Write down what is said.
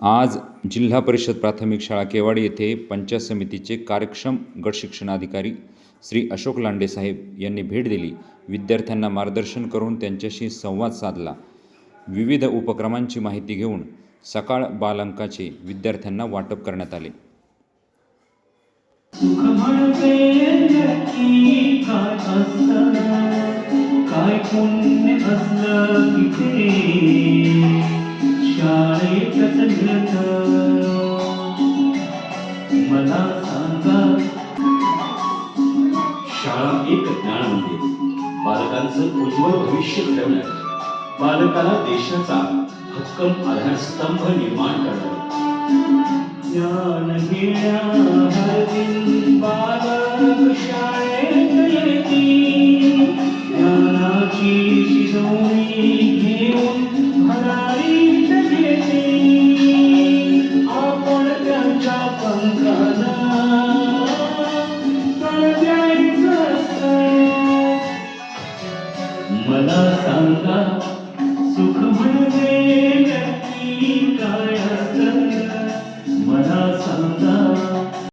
आज जिल्हा परिषद प्राथमिक शाळा केवाडी येथे पंचायत समितीचे कार्यक्षम गट शिक्षणाधिकारी श्री अशोक लांडे साहेब यांनी भेट दिली. विद्यार्थ्यांना मार्गदर्शन करून त्यांच्याशी संवाद साधला. विविध उपक्रमांची माहिती घेऊन सकाळ बालंकाचे विद्यार्थ्यांना वाटप करण्यात आले. काय एकच मिळतं मला सांगा शाळा एक ज्ञान मंदिर बालकांचं उज्ज्वल भविष्य घडवण्यात बालकाला देशाचा हक्कम आधारस्तंभ निर्माण करणार ज्ञान घेण्या हर दिन बालक शाळेत येते. ज्ञानाची शिजवणी मला सांगा सुख म्हणजे नक्की काय?